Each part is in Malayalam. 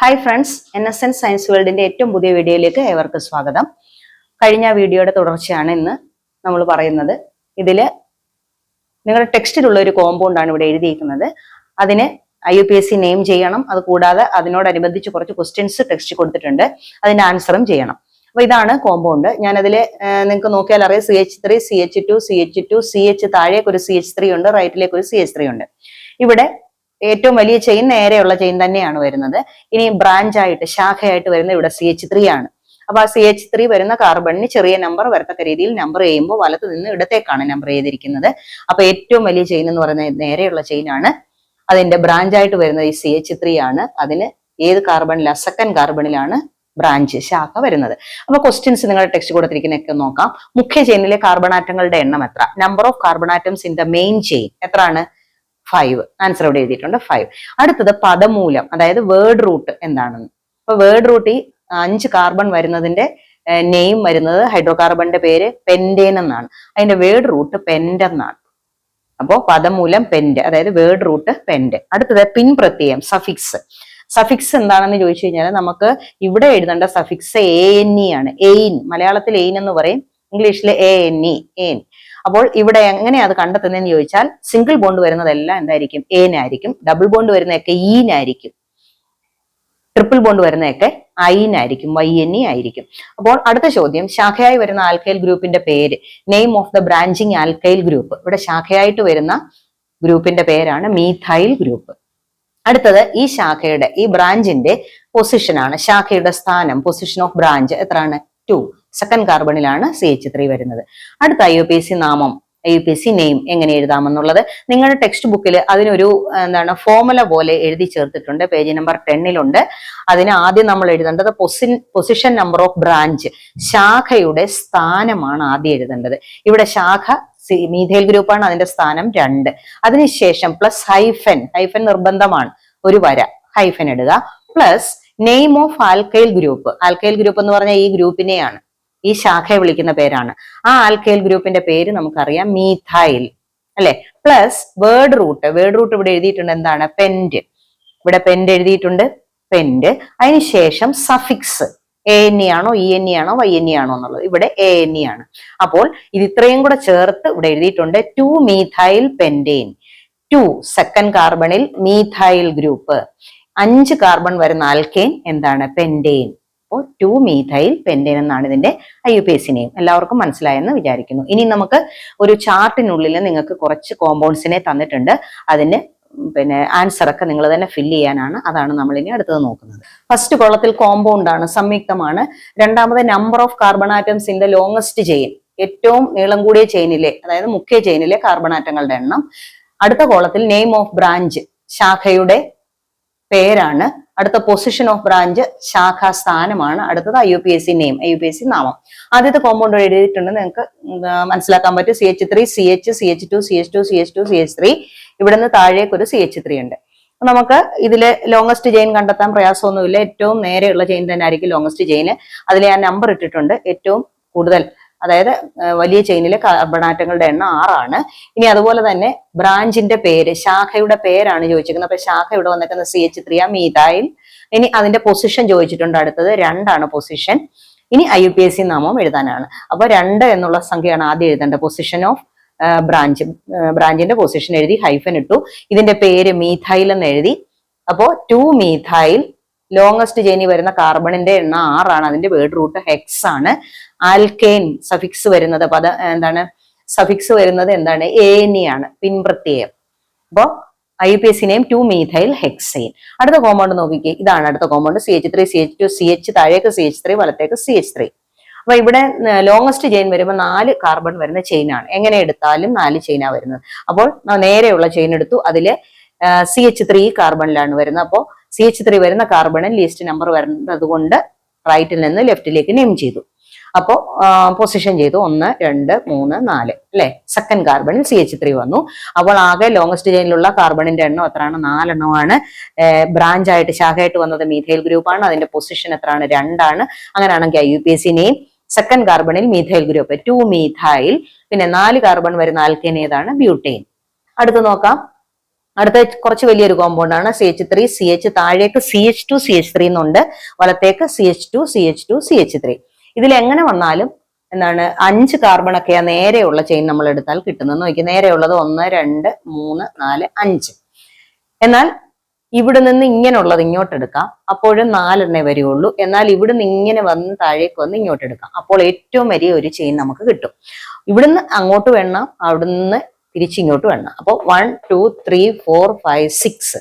Hi friends N S N science വേൾഡിന്റെ ഏറ്റവും പുതിയ വീഡിയോയിലേക്ക് ഏവർക്കും സ്വാഗതം. കഴിഞ്ഞ വീഡിയോയുടെ തുടർച്ചയാണ് ഇന്ന് നമ്മൾ പറയുന്നത്. ഇതിൽ നിങ്ങളുടെ ടെക്സ്റ്റിലുള്ള ഒരു കോമ്പൗണ്ടാണ് ഇവിടെ എഴുതിയിരിക്കുന്നത്. അതിന് I U P S C name ചെയ്യണം. അത് കൂടാതെ അതിനോടനുബന്ധിച്ച് കുറച്ച് ക്വസ്റ്റ്യൻസ് ടെക്സ്റ്റ് കൊടുത്തിട്ടുണ്ട്. അതിന്റെ ആൻസറും ചെയ്യണം. അപ്പൊ ഇതാണ് കോമ്പൗണ്ട് ഞാനതിൽ നിങ്ങൾക്ക് നോക്കിയാൽ അറിയാം. C H three C H two C H two C H താഴേക്ക് ഒരു സി എച്ച് ത്രീ ഉണ്ട് റൈറ്റിലേക്ക് ഒരു സി എച്ച് ത്രീ ഉണ്ട്. ഇവിടെ ഏറ്റവും വലിയ ചെയിൻ നേരെയുള്ള ചെയിൻ തന്നെയാണ് വരുന്നത്. ഇനി ബ്രാഞ്ച് ആയിട്ട് ശാഖയായിട്ട് വരുന്നത് ഇവിടെ സി എച്ച് ത്രീ ആണ്. അപ്പൊ ആ സി എച്ച് ത്രീ വരുന്ന കാർബണിന് ചെറിയ നമ്പർ വരത്തക്ക രീതിയിൽ നമ്പർ ചെയ്യുമ്പോൾ വലത്ത് നിന്ന് ഇടത്തേക്കാണ് നമ്പർ ചെയ്തിരിക്കുന്നത്. അപ്പൊ ഏറ്റവും വലിയ ചെയിൻ എന്ന് പറയുന്നത് നേരെയുള്ള ചെയിൻ ആണ്. അതിന്റെ ബ്രാഞ്ച് ആയിട്ട് വരുന്നത് ഈ സി എച്ച് ത്രീ ആണ്. അതിന് ഏത് കാർബണില സെക്കൻഡ് കാർബണിലാണ് ബ്രാഞ്ച് ശാഖ വരുന്നത്. അപ്പൊ ക്വസ്റ്റ്യൻസ് നിങ്ങളുടെ ടെക്സ്റ്റ് കൊടുത്തിരിക്കുന്നൊക്കെ നോക്കാം. മുഖ്യ ചെയിനിലെ കാർബൺ ആറ്റങ്ങളുടെ എണ്ണം എത്ര? Number of carbon atoms in the main chain എത്രയാണ്? ഫൈവ് ആൻസർ ഇവിടെ എഴുതിയിട്ടുണ്ട് ഫൈവ് അടുത്തത് പദമൂലം അതായത് വേർഡ് റൂട്ട് എന്താണെന്ന് അപ്പൊ വേർഡ് റൂട്ട് ഈ അഞ്ച് കാർബൺ വരുന്നതിന്റെ നെയിം വരുന്നത് ഹൈഡ്രോ കാർബണിന്റെ പേര് പെൻഡേൻ എന്നാണ്. അതിന്റെ വേർഡ് റൂട്ട് പെൻഡ് എന്നാണ്. അപ്പോ പദമൂലം പെൻഡ് അതായത് വേർഡ് റൂട്ട് പെൻഡ് അടുത്തത് പിൻ പ്രത്യയം സഫിക്സ് സഫിക്സ് എന്താണെന്ന് ചോദിച്ചു കഴിഞ്ഞാൽ നമുക്ക് ഇവിടെ എഴുതേണ്ട സഫിക്സ് എ എൻ ഇ ആണ്. എയിൻ മലയാളത്തിൽ എയിൻ എന്ന് പറയും. ഇംഗ്ലീഷിൽ എ എൻ ഇ എൻ അപ്പോൾ ഇവിടെ എങ്ങനെയാണ് അത് കണ്ടെത്തുന്നതെന്ന് ചോദിച്ചാൽ സിംഗിൾ ബോണ്ട് വരുന്നതെല്ലാം എന്തായിരിക്കും? ഏനായിരിക്കും ഡബിൾ ബോണ്ട് വരുന്നതൊക്കെ ഈനായിരിക്കും ട്രിപ്പിൾ ബോണ്ട് വരുന്നതൊക്കെ ഐനായിരിക്കും വൈ എൻ ഇ ആയിരിക്കും. അപ്പോൾ അടുത്ത ചോദ്യം ശാഖയായി വരുന്ന ആൽക്കൈൽ ഗ്രൂപ്പിന്റെ പേര്. Name of the branching alkyl group. ഇവിടെ ശാഖയായിട്ട് വരുന്ന ഗ്രൂപ്പിന്റെ പേരാണ് മീഥൈൽ ഗ്രൂപ്പ്. അടുത്തത് ഈ ശാഖയുടെ ഈ ബ്രാഞ്ചിന്റെ പൊസിഷനാണ് ശാഖയുടെ സ്ഥാനം പൊസിഷൻ ഓഫ് ബ്രാഞ്ച് എത്രയാണ്? ടു സെക്കൻഡ് കാർബണിലാണ് സി എച്ച് ത്രീ വരുന്നത്. അടുത്ത ഐ യു പി സി നാമം I U P S C name എങ്ങനെ എഴുതാമെന്നുള്ളത് നിങ്ങളുടെ ടെക്സ്റ്റ് ബുക്കിൽ അതിനൊരു എന്താണ് ഫോർമുല പോലെ എഴുതി ചേർത്തിട്ടുണ്ട്. പേജ് നമ്പർ ടെന്നിലുണ്ട് അതിന് ആദ്യം നമ്മൾ എഴുതേണ്ടത് പൊസിൻ പൊസിഷൻ നമ്പർ ഓഫ് ബ്രാഞ്ച് ശാഖയുടെ സ്ഥാനമാണ് ആദ്യം എഴുതേണ്ടത്. ഇവിടെ ശാഖ മീഥേൽ ഗ്രൂപ്പാണ് അതിന്റെ സ്ഥാനം രണ്ട്. അതിനുശേഷം പ്ലസ് ഹൈഫൻ ഹൈഫൻ നിർബന്ധമാണ്. ഒരു വര ഹൈഫൻ ഇടുക. Plus name of alkyl group alkyl group എന്ന് പറഞ്ഞാൽ ഈ ഗ്രൂപ്പിനെയാണ് ഈ ശാഖയെ വിളിക്കുന്ന പേരാണ്. ആ ആൽക്കൈൽ ഗ്രൂപ്പിന്റെ പേര് നമുക്കറിയാം മീഥൈൽ അല്ലെ? Plus word root word root ഇവിടെ എഴുതിയിട്ടുണ്ട് എന്താണ്? പെൻഡ് ഇവിടെ പെൻഡ് എഴുതിയിട്ടുണ്ട് പെൻഡ് അതിനുശേഷം സഫിക്സ് എ എൻ ഇ ആണോ ഇ എൻ ഇ ആണോ വൈ എൻ ഇ ആണോ എന്നുള്ളത്. ഇവിടെ എ എൻ ഇ ആണ്. അപ്പോൾ ഇത് ഇത്രയും കൂടെ ചേർത്ത് ഇവിടെ എഴുതിയിട്ടുണ്ട് two methyl pentane two second കാർബണിൽ methyl group അഞ്ച് കാർബൺ വരുന്ന ആൽക്കെയിൻ എന്താണ്? പെൻഡേൻ അപ്പോൾ ടു മീഥൈൽ പെൻഡൻ എന്നാണ് ഇതിന്റെ I U P S name. എല്ലാവർക്കും മനസ്സിലായെന്ന് വിചാരിക്കുന്നു. ഇനി നമുക്ക് ഒരു ചാർട്ടിനുള്ളിൽ നിങ്ങൾക്ക് കുറച്ച് കോമ്പൗണ്ട്സിനെ തന്നിട്ടുണ്ട്. അതിന് പിന്നെ ആൻസർ ഒക്കെ നിങ്ങൾ തന്നെ ഫില്ല് ചെയ്യാനാണ് അതാണ് നമ്മൾ ഇനി അടുത്തത് നോക്കുന്നത്. ഫസ്റ്റ് കോളത്തിൽ കോമ്പൗണ്ട് ആണ് സംയുക്തമാണ്. രണ്ടാമത് number of carbon atoms in the longest chain ഏറ്റവും നീളം കൂടിയ ചെയിനിലെ അതായത് മുഖ്യ ചെയിനിലെ കാർബൺ ആറ്റങ്ങളുടെ എണ്ണം. അടുത്ത കോളത്തിൽ നെയിം ഓഫ് ബ്രാഞ്ച് ശാഖയുടെ പേരാണ് അടുത്ത പൊസിഷൻ ഓഫ് ബ്രാഞ്ച് ശാഖാ സ്ഥാനമാണ്. അടുത്തത് I U P S C name I U P S C നാമം. ആദ്യത്തെ കോമ്പൗണ്ട് എഴുതിയിട്ടുണ്ട്. നിങ്ങൾക്ക് മനസ്സിലാക്കാൻ പറ്റും. C H three C H C H two C H two C H two C H three ഇവിടുന്ന് താഴേക്ക് ഒരു സി എച്ച് ത്രീ ഉണ്ട്. നമുക്ക് ഇതിലെ ലോങ്ങസ്റ്റ് ചെയിൻ കണ്ടെത്താൻ പ്രയാസമൊന്നുമില്ല. ഏറ്റവും നേരെയുള്ള ചെയിൻ തന്നെ ആയിരിക്കും ലോങ്ങസ്റ്റ് ചെയിൻ അതിൽ ഞാൻ നമ്പർ ഇട്ടിട്ടുണ്ട്. ഏറ്റവും കൂടുതൽ അതായത് വലിയ ചെയിനിലെ കാർബണാറ്റങ്ങളുടെ എണ്ണം ആറാണ്. ഇനി അതുപോലെ തന്നെ ബ്രാഞ്ചിന്റെ പേര് ശാഖയുടെ പേരാണ് ചോദിച്ചിരിക്കുന്നത്. അപ്പൊ ശാഖ ഇവിടെ വന്നിരിക്കുന്നത് സി എച്ച് ത്രീ ആ മീതായിൽ ഇനി അതിന്റെ പൊസിഷൻ ചോദിച്ചിട്ടുണ്ട് അടുത്തത് രണ്ടാണ് പൊസിഷൻ ഇനി I U P S C നാമം എഴുതാനാണ്. അപ്പൊ രണ്ട് എന്നുള്ള സംഖ്യയാണ് ആദ്യം എഴുതേണ്ടത്. പൊസിഷൻ ഓഫ് ബ്രാഞ്ച് ബ്രാഞ്ചിന്റെ പൊസിഷൻ എഴുതി ഹൈഫൻ ഇട്ടു. ഇതിന്റെ പേര് മീഥൈൽ എന്ന് എഴുതി. അപ്പോ ടു മീഥൈൽ ലോങ്ങസ്റ്റ് ചെയിനി വരുന്ന കാർബണിന്റെ എണ്ണ ആറാണ്. അതിന്റെ വേർഡ് റൂട്ട് ഹെക്സ് ആണ്. ആൽക്കെയിൻ സഫിക്സ് വരുന്നത് പദ എന്താണ്? സഫിക്സ് വരുന്നത് എന്താണ്? ആണ് പിൻപ്രത്യയം. അപ്പോ I P S name two methyl hexane അടുത്ത കോമ്പൗണ്ട് നോക്കിക്കേ ഇതാണ് അടുത്ത compound C H three C H two C H താഴേക്ക് സി എച്ച് ത്രീ വലത്തേക്ക് സി എച്ച് ത്രീ അപ്പൊ ഇവിടെ ലോങ്ങസ്റ്റ് ചെയിൻ വരുമ്പോൾ നാല് കാർബൺ വരുന്ന ചെയിൻ ആണ്. എങ്ങനെ എടുത്താലും നാല് ചെയിനാണ് വരുന്നത്. അപ്പോൾ നേരെയുള്ള ചെയിൻ എടുത്തു അതിൽ സി എച്ച് ത്രീ കാർബണിലാണ് വരുന്നത്. അപ്പോൾ സി എച്ച് ത്രീ വരുന്ന കാർബണിൽ ലീസ്റ്റ് നമ്പർ വരുന്നത് കൊണ്ട് റൈറ്റിൽ നിന്ന് ലെഫ്റ്റിലേക്ക് നെയിം ചെയ്തു. അപ്പോൾ പൊസിഷൻ ചെയ്തു. ഒന്ന് രണ്ട് മൂന്ന് നാല്. അല്ലെ സെക്കൻഡ് കാർബണിൽ സി എച്ച് ത്രീ വന്നു. അപ്പോൾ ആകെ ലോങ്ങസ്റ്റ് ചെയിനിലുള്ള കാർബണിന്റെ എണ്ണം എത്രയാണ്? നാലെണ്ണമാണ്. ബ്രാഞ്ച് ആയിട്ട് ശാഖയായിട്ട് വന്നത് മീഥൈൽ ഗ്രൂപ്പാണ് അതിന്റെ പൊസിഷൻ എത്രയാണ്? രണ്ടാണ്. അങ്ങനെയാണെങ്കിൽ I U P S C name second കാർബണിൽ methyl group two methyl പിന്നെ നാല് കാർബൺ വരുന്ന ആൽക്കേൻ ഏതാണ്? ബ്യൂട്ടെയിൻ അടുത്ത് നോക്കാം. അടുത്ത കുറച്ച് വലിയൊരു കോമ്പൗണ്ട് ആണ്. C H three C H താഴേക്ക് C H two C H three എന്നുണ്ട്. വലത്തേക്ക് C H two C H two C H three ഇതിൽ എങ്ങനെ വന്നാലും എന്താണ് അഞ്ച് കാർബൺ ഒക്കെയാ നേരെയുള്ള ചെയിൻ നമ്മൾ എടുത്താൽ കിട്ടുന്നത്. നോക്കി നേരെയുള്ളത് ഒന്ന് രണ്ട് മൂന്ന് നാല് അഞ്ച്. എന്നാൽ ഇവിടെ നിന്ന് ഇങ്ങനെയുള്ളത് ഇങ്ങോട്ട് എടുക്കാം അപ്പോഴും നാലെണ്ണേ വരികയുള്ളൂ എന്നാൽ ഇവിടെ നിന്ന് ഇങ്ങനെ വന്ന് താഴേക്ക് വന്ന് ഇങ്ങോട്ട് എടുക്കാം അപ്പോൾ ഏറ്റവും വലിയ ഒരു ചെയിൻ നമുക്ക് കിട്ടും. ഇവിടുന്ന് അങ്ങോട്ട് വേണം അവിടുന്ന് തിരിച്ചിങ്ങോട്ട് വേണം. അപ്പോൾ one two three four five six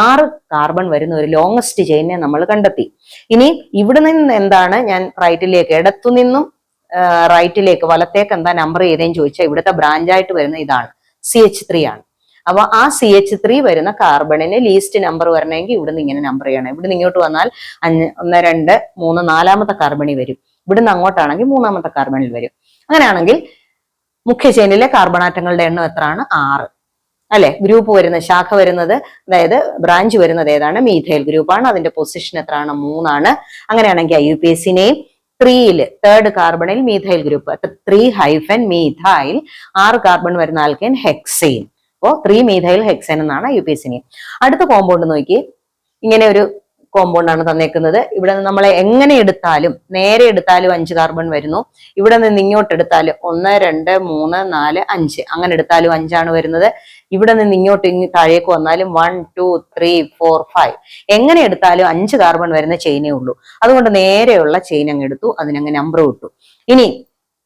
ആറ് കാർബൺ വരുന്ന ഒരു ലോങ്ങസ്റ്റ് ചെയിനെ നമ്മൾ കണ്ടെത്തി. ഇനി ഇവിടെ നിന്ന് എന്താണ് ഞാൻ റൈറ്റിലേക്ക് ഇടത്തു നിന്നും റൈറ്റിലേക്ക് വലത്തേക്ക് എന്താ നമ്പർ ചെയ്തേന്ന് ചോദിച്ചാൽ ഇവിടുത്തെ ബ്രാഞ്ചായിട്ട് വരുന്ന ഇതാണ്. സി എച്ച് ത്രീ ആണ്. അപ്പൊ ആ സി എച്ച് ത്രീ വരുന്ന കാർബണിന് ലീസ്റ്റ് നമ്പർ വരണമെങ്കിൽ ഇവിടുന്ന് ഇങ്ങനെ നമ്പർ ചെയ്യണം. ഇവിടുന്ന് ഇങ്ങോട്ട് വന്നാൽ അഞ്ച് ഒന്ന് രണ്ട് മൂന്ന് നാലാമത്തെ കാർബണിൽ വരും. ഇവിടുന്ന് അങ്ങോട്ടാണെങ്കിൽ മൂന്നാമത്തെ കാർബണിൽ വരും. അങ്ങനെയാണെങ്കിൽ മുഖ്യ ചെയിനിലെ കാർബണാറ്റങ്ങളുടെ എണ്ണം എത്രയാണ്? ആറ്. അല്ലെ? ഗ്രൂപ്പ് വരുന്ന ശാഖ വരുന്നത് അതായത് ബ്രാഞ്ച് വരുന്നത് ഏതാണ്? മീഥൈൽ ഗ്രൂപ്പാണ് അതിന്റെ പൊസിഷൻ എത്രയാണ്? മൂന്നാണ്. അങ്ങനെയാണെങ്കിൽ ഐ യു പി എസിനെയും ത്രീയിൽ third കാർബണിൽ methyl group three hyphen methyl ആറ് കാർബൺ വരുന്ന ആൽക്കൈൻ ഹെക്സൈൻ അപ്പോ ത്രീ മീഥൈൽ ഹെക്സൈൻ എന്നാണ് യു പി എസിനെ അടുത്ത കോമ്പൗണ്ട് നോക്കി ഇങ്ങനെ ഒരു കോമ്പൗണ്ട് ആണ് തന്നേക്കുന്നത്. ഇവിടെ നിന്ന് നമ്മൾ എങ്ങനെ എടുത്താലും നേരെ എടുത്താലും അഞ്ച് കാർബൺ വരുന്നു. ഇവിടെ നിന്ന് ഇങ്ങോട്ട് എടുത്താലും ഒന്ന് രണ്ട് മൂന്ന് നാല് അഞ്ച്. അങ്ങനെ എടുത്താലും അഞ്ചാണ് വരുന്നത്. ഇവിടെ നിന്ന് ഇങ്ങോട്ട് ഇങ്ങ് താഴേക്ക് വന്നാലും one two three four five എങ്ങനെ എടുത്താലും അഞ്ച് കാർബൺ വരുന്ന ചെയിനേ ഉള്ളൂ. അതുകൊണ്ട് നേരെയുള്ള ചെയിൻ അങ്ങ് എടുത്തു അതിനങ്ങ് നമ്പർ വിട്ടു ഇനി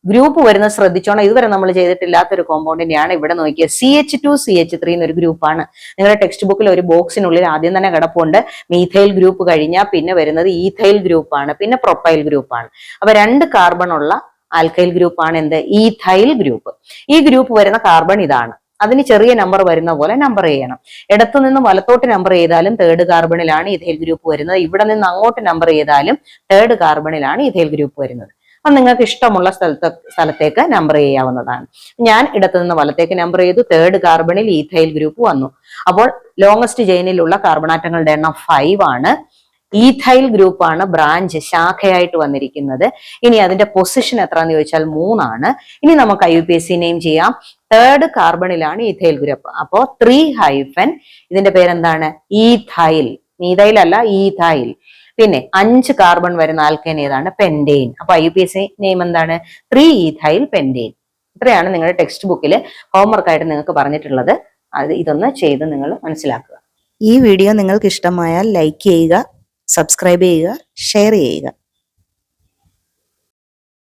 ഗ്രൂപ്പ് വരുന്ന ശ്രദ്ധിച്ചോണം. ഇതുവരെ നമ്മൾ ചെയ്തിട്ടില്ലാത്തൊരു കോമ്പൗണ്ടിന്റെയാണ് ഇവിടെ നോക്കിയത് C H two C H three എന്നൊരു ഗ്രൂപ്പാണ് നിങ്ങളുടെ ടെക്സ്റ്റ് ബുക്കിൽ ഒരു ബോക്സിനുള്ളിൽ ആദ്യം തന്നെ കിടപ്പുണ്ട്. മീഥൈൽ ഗ്രൂപ്പ് കഴിഞ്ഞാൽ പിന്നെ വരുന്നത് ഈഥൈൽ ഗ്രൂപ്പാണ് പിന്നെ പ്രൊപ്പൈൽ ഗ്രൂപ്പാണ് അപ്പൊ രണ്ട് കാർബൺ ഉള്ള ആൽക്കൈൽ ഗ്രൂപ്പാണ് എന്ത്? ഈഥൈൽ ഗ്രൂപ്പ് ഈ ഗ്രൂപ്പ് വരുന്ന കാർബൺ ഇതാണ്. അതിന് ചെറിയ നമ്പർ വരുന്ന പോലെ നമ്പർ ചെയ്യണം. ഇടത്തു നിന്ന് വലത്തോട്ട് നമ്പർ ചെയ്താലും തേർഡ് കാർബണിലാണ് ഇഥൈൽ ഗ്രൂപ്പ് വരുന്നത്. ഇവിടെ നിന്ന് അങ്ങോട്ട് നമ്പർ ചെയ്താലും തേർഡ് കാർബണിലാണ് ഇഥൈൽ ഗ്രൂപ്പ് വരുന്നത്. അപ്പം നിങ്ങൾക്ക് ഇഷ്ടമുള്ള സ്ഥലത്ത് സ്ഥലത്തേക്ക് നമ്പർ ചെയ്യാവുന്നതാണ്. ഞാൻ ഇടത്തുനിന്ന് വലത്തേക്ക് നമ്പർ ചെയ്തു. തേർഡ് കാർബണിൽ ഈഥൈൽ ഗ്രൂപ്പ് വന്നു. അപ്പോൾ ലോങ്ങസ്റ്റ് ചെയിനിലുള്ള കാർബണാറ്റങ്ങളുടെ എണ്ണം ഫൈവ് ആണ്. ഈഥൈൽ ഗ്രൂപ്പാണ് ബ്രാഞ്ച് ശാഖയായിട്ട് വന്നിരിക്കുന്നത്. ഇനി അതിന്റെ പൊസിഷൻ എത്രയെന്ന് ചോദിച്ചാൽ മൂന്നാണ്. ഇനി നമുക്ക് I U P S C name ചെയ്യാം. തേർഡ് കാർബണിലാണ് ഈഥൈൽ ഗ്രൂപ്പ് അപ്പോ ത്രീ ഹൈഫൻ ഇതിന്റെ പേരെന്താണ്? ഈഥൈൽ മീഥൈൽ അല്ല ഈഥൈൽ പിന്നെ അഞ്ച് കാർബൺ വരുന്ന ആൽക്കൈൻ ഏതാണ്? പെൻഡെയിൻ അപ്പൊ ഐ പി എസ് നെയിം എന്താണ്? ത്രീ ഈഥൈൽ പെൻഡെയിൻ ഇത്രയാണ് നിങ്ങളുടെ ടെക്സ്റ്റ് ബുക്കിൽ ഹോംവർക്ക് ആയിട്ട് നിങ്ങൾക്ക് പറഞ്ഞിട്ടുള്ളത്. അത് ഇതൊന്ന് ചെയ്ത് നിങ്ങൾ മനസ്സിലാക്കുക. ഈ വീഡിയോ നിങ്ങൾക്ക് ഇഷ്ടമായാൽ ലൈക്ക് ചെയ്യുക സബ്സ്ക്രൈബ് ചെയ്യുക ഷെയർ ചെയ്യുക.